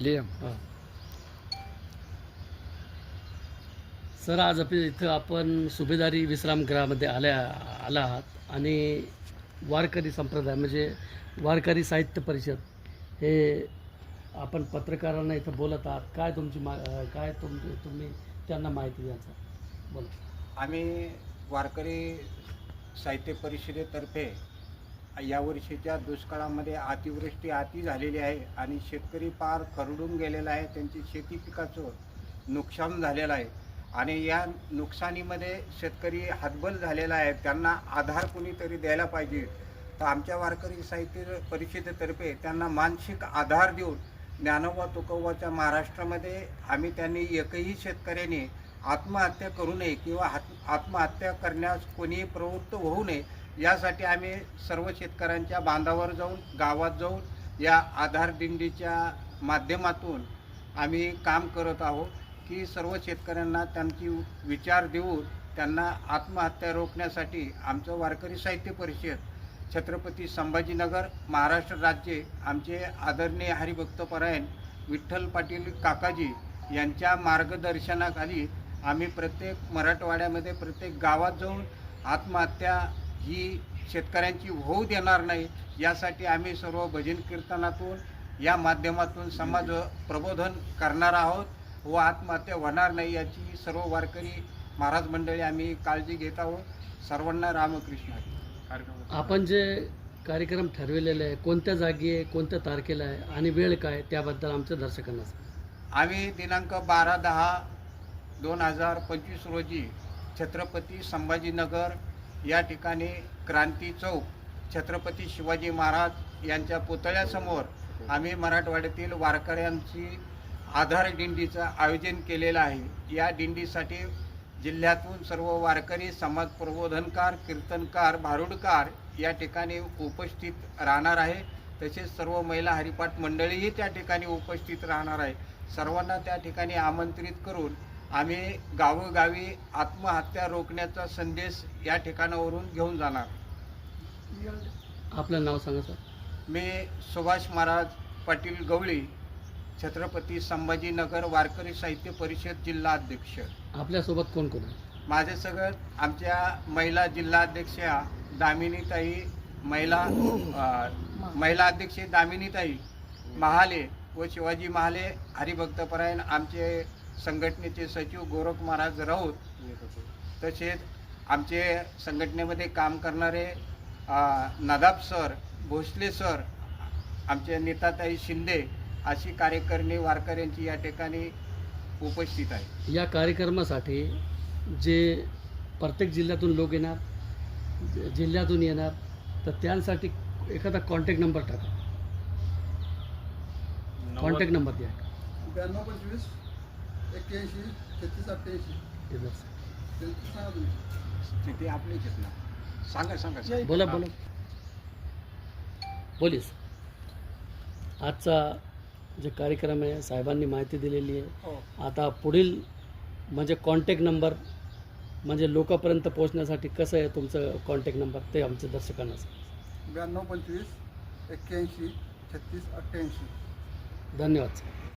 Liam हा. Sir आज आपल्या इथं आपण सुभेदारी विश्रामगृहामध्ये आल्या आला आहात आणि वारकरी संप्रदाय म्हणजे वारकरी साहित्य परिषद हे आपण पत्रकारांना इथं बोलत आहात. काय तुमची मा काय तुमची तुम्ही त्यांना माहिती द्यायचा बोला. आम्ही वारकरी साहित्य परिषदेतर्फे यावर्षीच्या दुष्काळामध्ये अतिवृष्टी अति झालेली आहे आणि शेतकरी पार खरडून गेलेला आहे. त्यांची शेती पिकाचं नुकसान झालेलं आहे. आणि या नुकसानीमध्ये शेतकरी हातबल झालेला आहे. त्यांना आधार कुणीतरी द्यायला पाहिजे. तर आमच्या वारकरी साहित्य परिषदेतर्फे त्यांना मानसिक आधार देऊन ज्ञानोबा तुकोबाच्या महाराष्ट्रामध्ये आम्ही त्यांनी एकही शेतकऱ्याने आत्महत्या करू नये किंवा आत्महत्या करण्यास कोणीही प्रवृत्त होऊ नये यासाठी आम्ही सर्व शेतकऱ्यांच्या बांधावर जाऊन गावात जाऊन या आधार दिंडीच्या माध्यमातून आम्ही काम करत आहोत की सर्व शेतकऱ्यांना त्यांची विचार देऊन त्यांना आत्महत्या रोखण्यासाठी आमचं वारकरी साहित्य परिषद छत्रपती संभाजीनगर महाराष्ट्र राज्य आमचे आदरणीय हरिभक्तपरायण विठ्ठल पाटील काकाजी यांच्या मार्गदर्शनाखाली आम्ही प्रत्येक मराठवाड्यामध्ये प्रत्येक गावात जाऊन आत्महत्या ही शेतकऱ्यांची होऊ देणार नाही यासाठी आम्ही सर्व भजन कीर्तनातून या माध्यमातून समाज प्रबोधन करणार आहोत व आत्महत्या होणार नाही याची सर्व वारकरी महाराज मंडळी आम्ही काळजी घेत आहोत सर्वांना रामकृष्ण. आपण जे कार्यक्रम ठरविलेले आहे कोणत्या जागी आहे कोणत्या तारखेला आहे आणि वेळ काय त्याबद्दल आमच्या दर्शकांना. आम्ही दिनांक बारा दहा दोन हजार पंचवीस रोजी छत्रपती संभाजीनगर या ठिकाणी क्रांती चौक छत्रपती शिवाजी महाराज यांच्या पुतळ्यासमोर आम्ही मराठवाड्यातील वारकऱ्यांची आधार दिंडीचं आयोजन केलेलं आहे. या दिंडीसाठी जिल्ह्यातून सर्व वारकरी समाज प्रबोधनकार कीर्तनकार भारुडकार या ठिकाणी उपस्थित राहणार आहे. तसेच सर्व महिला हरिपाठ मंडळीही त्या ठिकाणी उपस्थित राहणार आहे. सर्वांना त्या ठिकाणी आमंत्रित करून आम्ही गावोगावी आत्महत्या रोखण्याचा संदेश या ठिकाणावरून घेऊन जाणार. आपलं नाव सांगा सर. मी सुभाष महाराज पाटील गवळी छत्रपती संभाजीनगर वारकरी साहित्य परिषद जिल्हा अध्यक्ष. आपल्यासोबत कोण कोण माझे सगळं आमच्या महिला जिल्हाध्यक्षा दामिनीताई महिला महिला अध्यक्ष दामिनीताई महाले व शिवाजी महाले हरिभक्तपरायण आमचे संघटनेचे सचिव गोरख महाराज राऊत तसेच आमचे संघटनेमध्ये काम करणारे नदाब सर भोसले सर आमचे नेताताई शिंदे अशी कार्यकारिणी वारकऱ्यांची या ठिकाणी उपस्थित आहे या कार्यक्रमासाठी जे प्रत्येक जिल्ह्यातून लोक येणार जिल्ह्यातून येणार तर त्यांसाठी एखादा कॉन्टॅक्ट नंबर टाका. कॉन्टॅक्ट नंबर द्या. ब्याण्णव पंचवीस एक्क्याऐंशी छत्तीस अठ्ठ्याऐंशी. सांगा तुम्ही ना. सांगा सांगा सांगा. बोला बोला. बोलीस. आजचा जे कार्यक्रम आहे साहेबांनी माहिती दिलेली आहे. हो. आता पुढील म्हणजे कॉन्टॅक्ट नंबर म्हणजे लोकांपर्यंत पोहोचण्यासाठी कसं आहे तुमचं कॉन्टॅक्ट नंबर ते आमच्या दर्शकांना सांगा. ब्याण्णव पंचवीस एक्क्याऐंशी छत्तीस अठ्ठ्याऐंशी. धन्यवाद सर